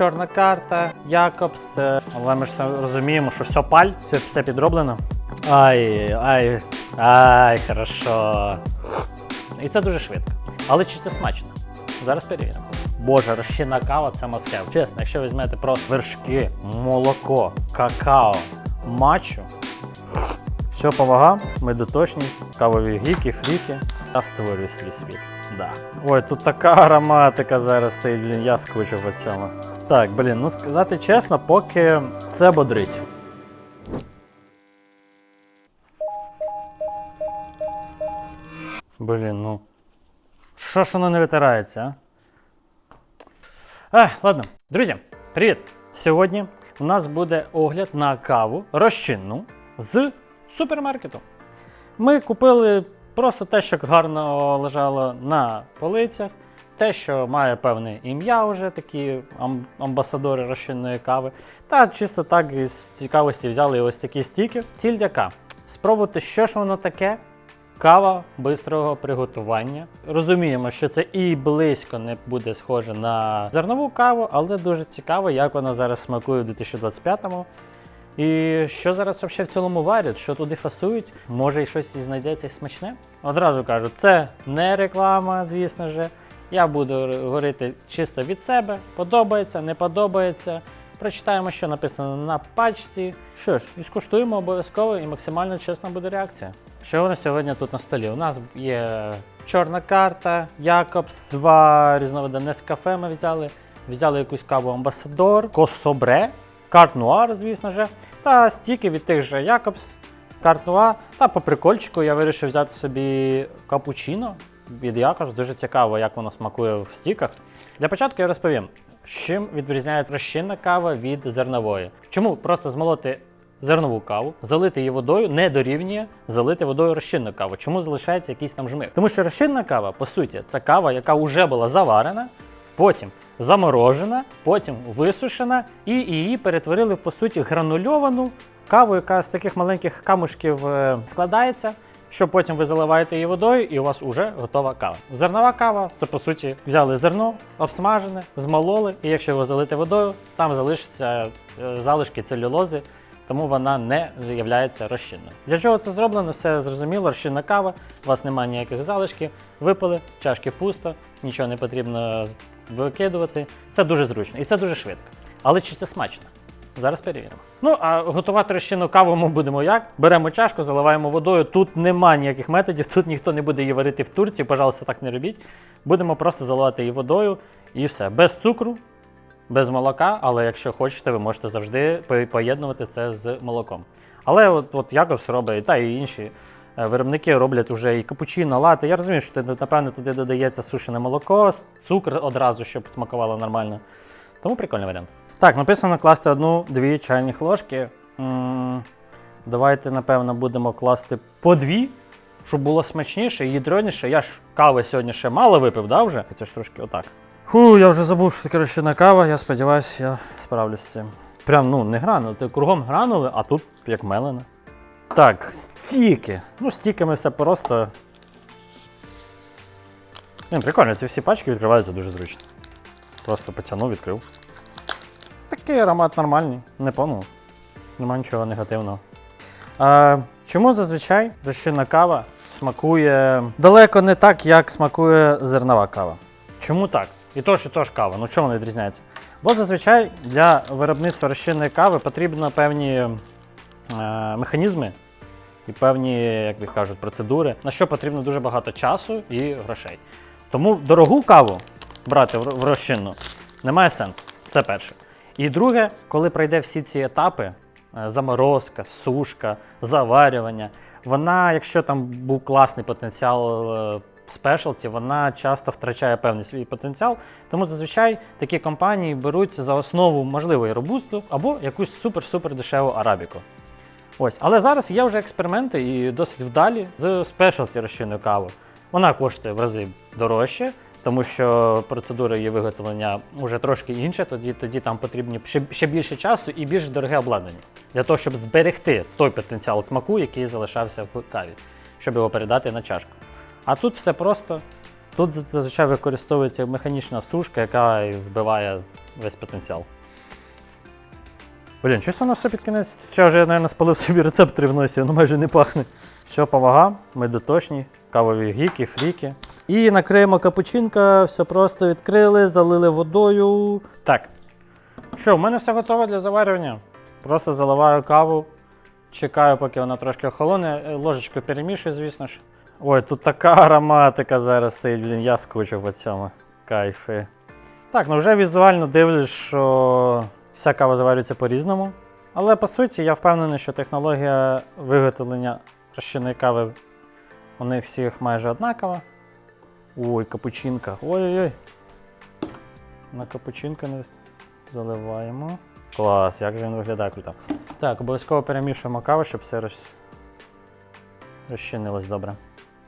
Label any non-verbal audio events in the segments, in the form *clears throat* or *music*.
чорна карта, Якобс. Але ми ж розуміємо, що все паль, все, все підроблено. Ай, ай, ай, хорошо. І це дуже швидко. Але чи це смачно? Зараз перевіримо. Боже, розчинна кава це маскев. Чесно, якщо візьмете просто вершки, молоко, какао, матчу, все по вагам, ми доточні, кавові гіки, фріки. Я створюю свій світ. Да. Ой, тут така ароматика зараз стоїть, блін, я скучу по цьому. Так, блін, ну сказати чесно, поки це бодрить. Блін, ну. Що ж воно не витирається, а? Ех, ладно. Друзі, привіт! Сьогодні у нас буде огляд на каву розчинну з супермаркету. Ми купили просто те, що гарно лежало на полицях, те, що має певне ім'я, вже такі ам- амбасадори розчинної кави. Та чисто так із цікавості взяли ось такі стіки. Ціль яка? Спробувати, що ж воно таке. Кава бистрого приготування. Розуміємо, що це і близько не буде схоже на зернову каву, але дуже цікаво, як вона зараз смакує у 2025-му. І що зараз взагалі в цілому варять, що туди фасують, може і щось знайдеться смачне. Одразу кажу, це не реклама, звісно ж. Я буду говорити чисто від себе. Подобається, не подобається. Прочитаємо, що написано на пачці. Що ж, і скуштуємо обов'язково, і максимально чесна буде реакція. Що у нас сьогодні тут на столі? У нас є чорна карта, Якобс, два різновиди Нескафе ми взяли. Взяли якусь каву Амбасадор, Кособре, Карт Нуар, звісно ж, та стіки від тих же Якобс, Карт Нуар. Та по прикольчику я вирішив взяти собі капучино від Якобс. Дуже цікаво, як воно смакує в стіках. Для початку я розповім, чим відрізняється розчинна кава від зернової. Чому просто змолоти зернову каву, залити її водою не дорівнює залити водою розчинну каву. Чому залишається якийсь там жмих? Тому що розчинна кава, по суті, це кава, яка вже була заварена, потім заморожена, потім висушена, і її перетворили по суті гранульовану каву, яка з таких маленьких камушків е, складається. Що потім ви заливаєте її водою, і у вас вже готова кава. Зернова кава це по суті взяли зерно, обсмажене, змололи, і якщо його залити водою, там залишаться е, залишки целюлози, тому вона не є розчинною. Для чого це зроблено? Все зрозуміло, розчинна кава, у вас немає ніяких залишків, випили, чашки пусто, нічого не потрібно викидувати. Це дуже зручно і це дуже швидко. Але чи це смачно? Зараз перевіримо. Ну, а готувати розчинну каву ми будемо як? Беремо чашку, заливаємо водою. Тут нема ніяких методів, тут ніхто не буде її варити в Турції, пожалуйста, так не робіть. Будемо просто заливати її водою і все. Без цукру, без молока, але якщо хочете, ви можете завжди поєднувати це з молоком. Але от, от Якобс робить, та і інші е, виробники роблять вже і капучино, лати. Я розумію, що напевно туди додається сушене молоко, цукор одразу, щоб смакувало нормально. Тому прикольний варіант. Так, написано класти одну-дві чайних ложки. Давайте, напевно, будемо класти по дві, щоб було смачніше і ядреніше. Я ж кави сьогодні ще мало випив, да, вже? Це ж трошки отак. Фу, я вже забув, що таке розчинна кава, я сподіваюся, я справлюсь з цим. Прям ну не гранули, ти кругом гранули, а тут як мелене. Так, стіки. Ну, стіками все просто. Блін, прикольно, ці всі пачки відкриваються дуже зручно. Просто потягнув, відкрив. Такий аромат нормальний, не помню. Нема нічого негативного. А, чому зазвичай розчинна кава смакує далеко не так, як смакує зернова кава? Чому так? І то і то ж кава. Ну чому вона відрізняється? Бо зазвичай для виробництва розчинної кави потрібно певні е, механізми і певні, як їх кажуть, процедури, на що потрібно дуже багато часу і грошей. Тому дорогу каву брати в в розчинну немає сенсу. Це перше. І друге, коли пройде всі ці етапи, е, заморозка, сушка, заварювання, вона, якщо там був класний потенціал е, спешалті, вона часто втрачає певний свій потенціал. Тому зазвичай такі компанії беруть за основу можливо і робусту або якусь супер-супер дешеву арабіку. Ось, але зараз є вже експерименти і досить вдалі з спешалті розчинною кавою. Вона коштує в рази дорожче, тому що процедура її виготовлення вже трошки інша, тоді, тоді там потрібні ще, ще більше часу і більш дороге обладнання для того, щоб зберегти той потенціал смаку, який залишався в каві, щоб його передати на чашку. А тут все просто Тут зазвичай використовується механічна сушка, яка вбиває весь потенціал. Блін, щось воно все під кінець. Ще вже я, мабуть, спалив собі рецептори в носі, воно майже не пахне. Все по вагам, ми дотошні, кавові гіки, фріки. І накриємо капучинка, все просто відкрили, залили водою. Так. Що, в мене все готове для заварювання. Просто заливаю каву, чекаю, поки вона трошки охолоне, е, ложечкою перемішую, звісно ж. Ой, тут така ароматика зараз стоїть, блін, я скучив по цьому. Кайфи. Так, ну вже візуально дивлюсь, що вся кава заварюється по-різному. Але по суті, я впевнений, що технологія виготовлення розчинної кави у них всіх майже однакова. Ой, капучинка. Ой-ой-ой. На капучинка не заливаємо. Клас, як же він виглядає круто. Так, обов'язково перемішуємо каву, щоб все роз... розчинилось добре.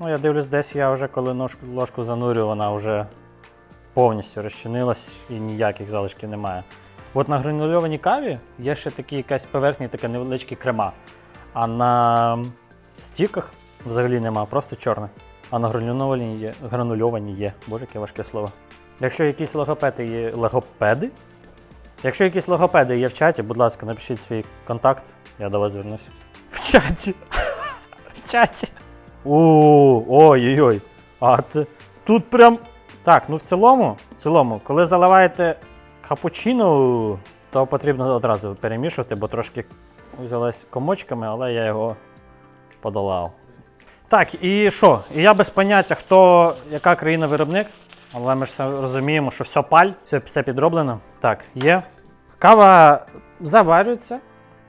Ну, я дивлюсь, десь я вже коли ножку, ложку занурю, вона вже повністю розчинилась і ніяких залишків немає. От на гранульованій каві є ще такі якась поверхні, таке невеличкі крема. А на стіках взагалі нема, просто чорне. А на гранульованій є, гранульованій є. Боже, яке важке слово. Якщо якісь логопеди є. Логопеди? Якщо якісь логопеди є в чаті, будь ласка, напишіть свій контакт, я до вас звернусь. В чаті. *laughs* В чаті. Ой-ой-ой. А тут прям. Так, ну в цілому, в цілому, коли заливаєте капучино, то потрібно одразу перемішувати, бо трошки взялась комочками, але я його подолав. Так, і що? І я без поняття, хто, яка країна-виробник, але ми ж розуміємо, що все паль, все, все підроблено. Так, є. Кава заварюється.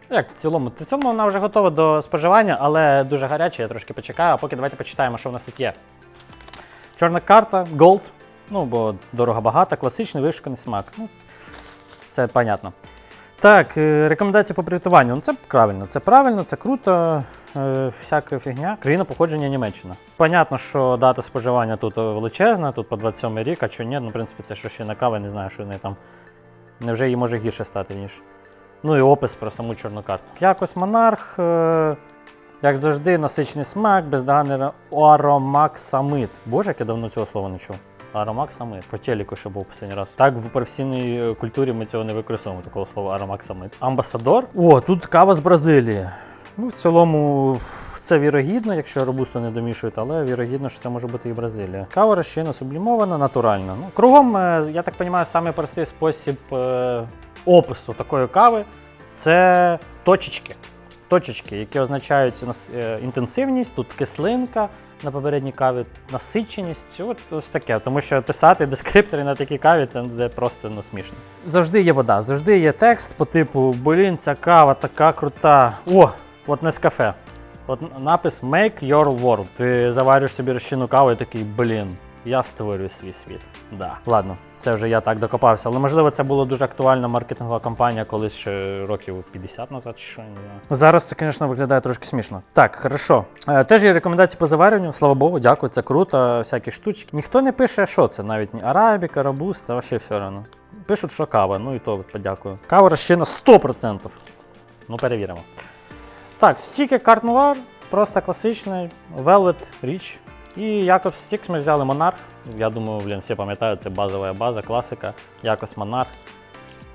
Як в цілому? В цілому вона вже готова до споживання, але дуже гаряча, я трошки почекаю, а поки давайте почитаємо, що в нас тут є. Чорна карта, Gold. Ну, бо дорого багато, класичний вишуканий смак. Ну, це понятно. Так, е, рекомендації по приготуванню. Ну, це правильно, це правильно, це круто. Е, всяка фігня. Країна походження Німеччина. Понятно, що дата споживання тут величезна, тут по 27 рік, а що ні, ну, в принципі, це що ще на кава, не знаю, що в неї там. Невже їй може гірше стати, ніж. Ну і опис про саму чорну карту. Якось монарх, е, як завжди, насичений смак, бездоганний аромаксамид. Боже, як я давно цього слова не чув. Аромаксамид. По телеку ще був останній раз. Так, в професійній е, культурі ми цього не використовуємо, такого слова аромаксамид. Амбасадор. О, тут кава з Бразилії. Ну, в цілому, це вірогідно, якщо робусто не домішують, але вірогідно, що це може бути і Бразилія. Кава розчинна, сублімована, натуральна. Ну, кругом, е, я так розумію, самий простий спосіб е, опису такої кави це точечки. Точечки, які означають е, інтенсивність, тут кислинка на попередній каві, насиченість. От ось таке. Тому що писати дескриптори на такій каві це буде просто ну, смішно. Завжди є вода, завжди є текст по типу Блін, ця кава така крута. О, от Нескафе. От напис Make your world. Ти заварюєш собі розчинну каву і такий, блін, я створюю свій світ. Да. Ладно, це вже я так докопався. Але можливо це була дуже актуальна маркетингова кампанія колись ще років 50 назад, чи що не знаю. Зараз це, звісно, виглядає трошки смішно. Так, хорошо. Е, теж є рекомендації по заварюванню. Слава Богу, дякую, це круто. Всякі штучки. Ніхто не пише, що це, навіть ні арабіка, робуста, вообще все одно. Пишуть, що кава, ну і то подякую. Кава розчина 100%. Ну, перевіримо. Так, стіки карт Noir, просто класичний, Velvet Rich. І Якобс Стікс ми взяли Монарх. Я думаю, блін, всі пам'ятають, це базова база, класика. Якось Монарх.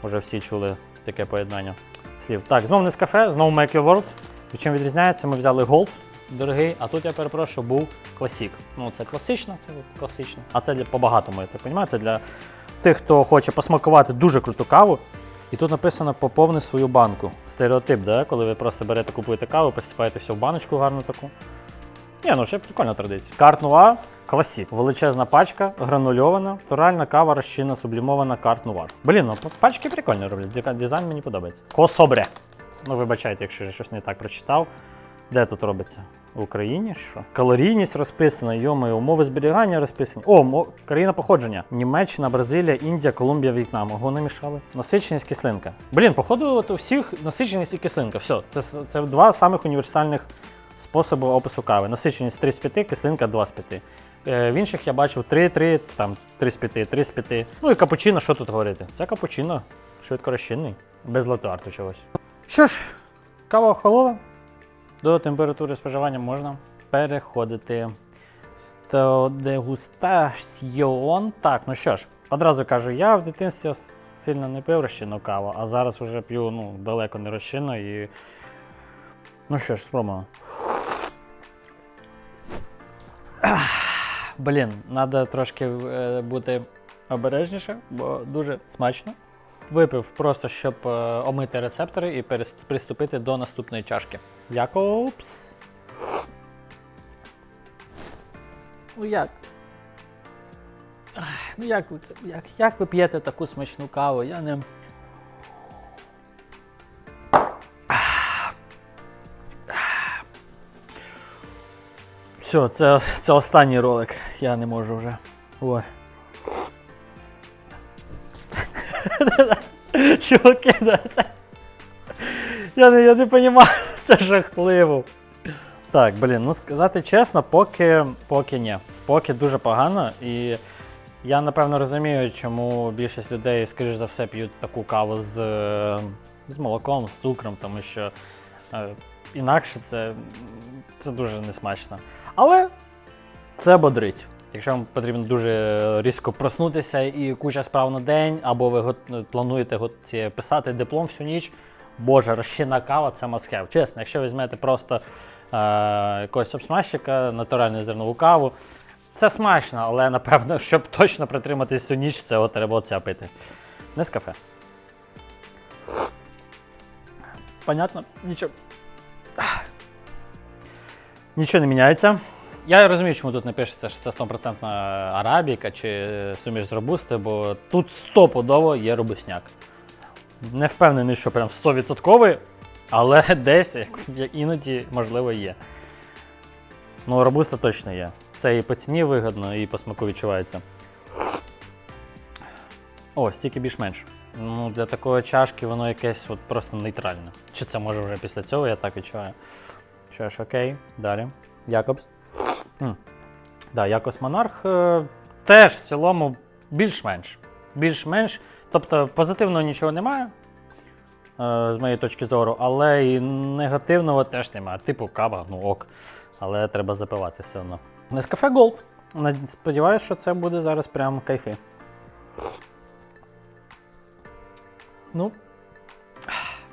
Уже всі чули таке поєднання слів. Так, знову не з кафе, знову Make Your World. Від чим відрізняється, ми взяли Gold дорогий, а тут я перепрошую, був класік. Ну, це класично, це класично. А це для по-багатому, я так розумію. Це для тих, хто хоче посмакувати дуже круту каву. І тут написано поповни свою банку. Стереотип, да? коли ви просто берете, купуєте каву, посипаєте все в баночку гарну таку. Ні, ну ще прикольна традиція. Карт Нуар, класік. Величезна пачка, гранульована, натуральна кава розчинна, сублімована карт Нуар. Блін, ну пачки прикольно роблять. Дизайн мені подобається. Кособре. Ну, вибачайте, якщо я щось не так прочитав. Де тут робиться? В Україні що? Калорійність розписана, йоми, умови зберігання розписані. О, мо- країна походження. Німеччина, Бразилія, Індія, Колумбія, В'єтнам. Ого, не мішали. Насиченість кислинка. Блін, походу, от у всіх насиченість і кислинка. Все, це, це два самих універсальних способи опису кави. Насиченість 3 з 5, кислинка 2 з 5. Е, в інших я бачив 3-3, там 3 з 5, 3 з 5. Ну і капучино, що тут говорити? Це капучино, швидко розчинний, без латарту чогось. Що ж, кава охолола. До температури споживання можна переходити. Тобто дегустаціон. Так, ну що ж, одразу кажу, я в дитинстві сильно не пив розчинну каву, а зараз вже п'ю ну, далеко не розчинну і. Ну що ж, спробуємо. Блін, треба трошки е, бути обережніше, бо дуже смачно. Випив просто, щоб е, омити рецептори і перес- приступити до наступної чашки. Якобс. Ну як? Ах, Ну як ви це? Як, як ви п'єте таку смачну каву? Я не. Все, це, це останній ролик. Я не можу вже. Ой. *laughs* Чуваки, да, це. Я не, я не розумію, *laughs* це жахливо. Так, блін, ну сказати чесно, поки, поки ні. Поки дуже погано. І я напевно розумію, чому більшість людей, скоріш за все, п'ють таку каву з, е, з молоком, з цукром, тому що е, інакше це, це дуже несмачно. Але це бодрить. Якщо вам потрібно дуже різко проснутися і куча справ на день, або ви плануєте писати диплом всю ніч, боже, розчинна кава це must have. Чесно, якщо візьмете просто е, якогось обсмажчика, натуральну зернову каву, це смачно, але напевно, *laughs* щоб точно протриматись всю ніч, це от треба оце пити. Не з кафе. Понятно? Нічого. Нічого не міняється. Я розумію, чому тут не пишеться, що це 100% арабіка чи суміш з робусти, бо тут стопудово є робусняк. Не впевнений, що прям 100%, але *laughs* десь іноді, можливо, є. Ну, робуста точно є. Це і по ціні вигодно, і по смаку відчувається. О, стільки більш-менш. Ну, для такої чашки воно якесь от просто нейтральне. Чи це може вже після цього, я так відчуваю. Що ж, окей, далі. Якобс. М. Да, Якобс Монарх е, теж в цілому більш-менш. Більш-менш. Тобто позитивного нічого немає, е, з моєї точки зору, але і негативного теж немає. Типу кава, ну ок. Але треба запивати все одно. Gold. Над- Сподіваюсь, що це буде зараз прям кайфи. Ну.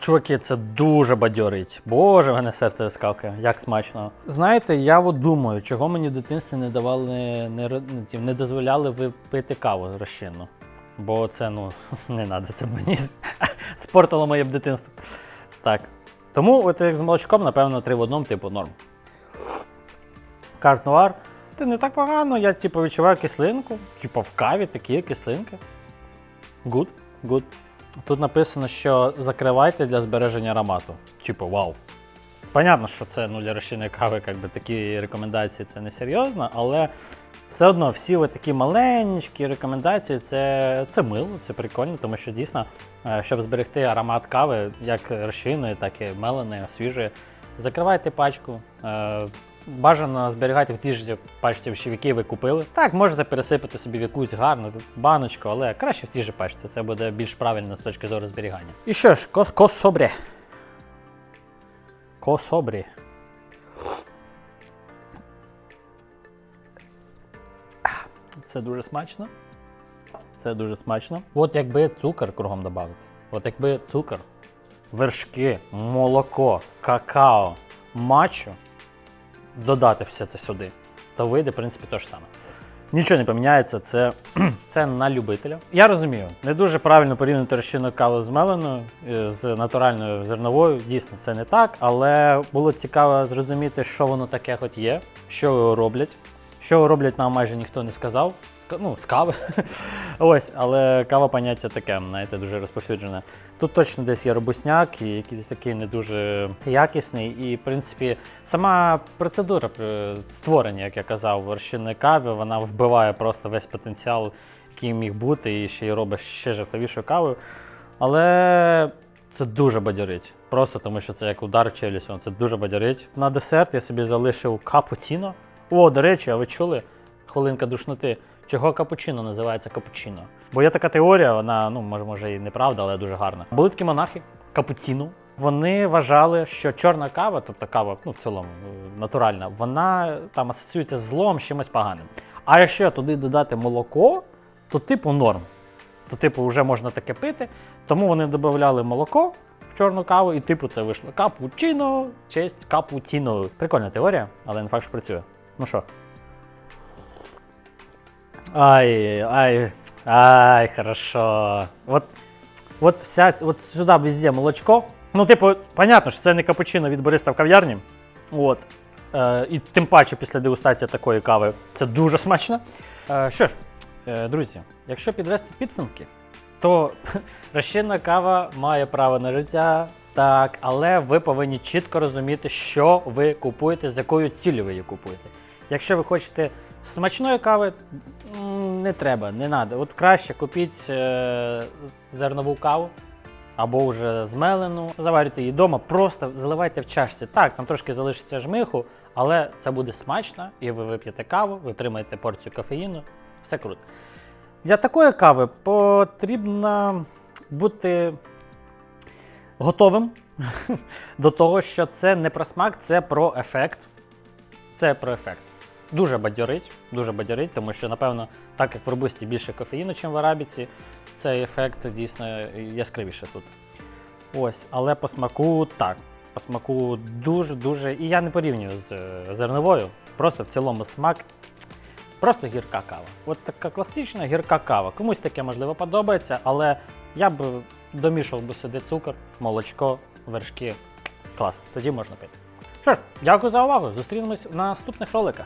Чуваки, це дуже бадьорить. Боже, в мене серце розкалкає, як смачно. Знаєте, я от думаю, чого мені в дитинстві не давали, не, не, дозволяли випити каву розчинну. Бо це, ну, *laughs* не треба, це мені *laughs* спортило моє б дитинство. Так. Тому, от як з молочком, напевно, три в одному, типу, норм. Карт нуар. Це не так погано, я типу відчуваю кислинку. Типу в каві такі кислинки. Good, good. Тут написано, що закривайте для збереження аромату. Типу, вау. Понятно, що це ну, для розчинної кави, якби такі рекомендації це не серйозно, але все одно всі от такі маленькі рекомендації це, це мило, це прикольно, тому що дійсно, е, щоб зберегти аромат кави, як розчинної, так і меленої, свіжої, закривайте пачку. Бажано зберігати в тій ж пачці, в які ви купили. Так, можете пересипати собі в якусь гарну баночку, але краще в тій же пачці. Це буде більш правильно з точки зору зберігання. І що ж, кос кособрі. Кособрі. Це дуже смачно. Це дуже смачно. От якби цукор кругом додати. От якби цукор, вершки, молоко, какао, мачо додати все це сюди, то вийде, в принципі, те ж саме. Нічого не поміняється, це, *clears throat* це на любителя. Я розумію, не дуже правильно порівняти розчину кави з меленою, е, з натуральною зерновою. Дійсно, це не так, але було цікаво зрозуміти, що воно таке хоч є, що його роблять. Що роблять, нам майже ніхто не сказав. Ну, з кави. *laughs* Ось, але кава поняття таке, знаєте, дуже розповсюджене. Тут точно десь є робусняк і якийсь такий не дуже якісний. І, в принципі, сама процедура е, створення, як я казав, розчинної кави, вона вбиває просто весь потенціал, який міг бути, і ще й робить ще жахливішою кавою. Але це дуже бадьорить. Просто тому що це як удар в челюсть, це дуже бадьорить. На десерт я собі залишив капуціно. О, до речі, а ви чули? Хвилинка душноти. Чого капучино називається капучино? Бо є така теорія, вона, ну, може, може і неправда, але дуже гарна. Були такі монахи, капуціно, вони вважали, що чорна кава, тобто кава, ну в цілому е, натуральна, вона там асоціюється з злом, з чимось поганим. А якщо туди додати молоко, то типу норм. То, типу, вже можна таке пити. Тому вони додавали молоко в чорну каву, і типу це вийшло капучино, честь капуціно. Прикольна теорія, але не факт, що працює. Ну що? Ай, ай, ай, хорошо. Вот, вот вся, вот сюди везде молочко. Ну, типу, понятно, що це не капучино від бариста в кав'ярні. От. Е, і тим паче після дегустації такої кави це дуже смачно. Е, що ж, е, друзі, якщо підвести підсумки, то *laughs* розчинна кава має право на життя, так, але ви повинні чітко розуміти, що ви купуєте, з якою ціллю ви її купуєте. Якщо ви хочете смачної кави, не треба, не треба. От краще купіть е, зернову каву або вже змелену, заварюйте її вдома, просто заливайте в чашці. Так, там трошки залишиться жмиху, але це буде смачно, і ви вип'єте каву, ви отримаєте порцію кофеїну, все круто. Для такої кави потрібно бути готовим *laughs* до того, що це не про смак, це про ефект. Це про ефект. Дуже бадьорить, дуже бадьорить, тому що, напевно, так як в робусті більше кофеїну, ніж в арабіці, цей ефект дійсно яскравіше тут. Ось, але по смаку так. По смаку дуже-дуже. І я не порівнюю з е, зерновою. Просто в цілому смак. Просто гірка кава. От така класична гірка кава. Комусь таке можливо подобається, але я б домішував би сюди цукор, молочко, вершки. Клас, тоді можна пити. Що ж, дякую за увагу. Зустрінемось в наступних роликах.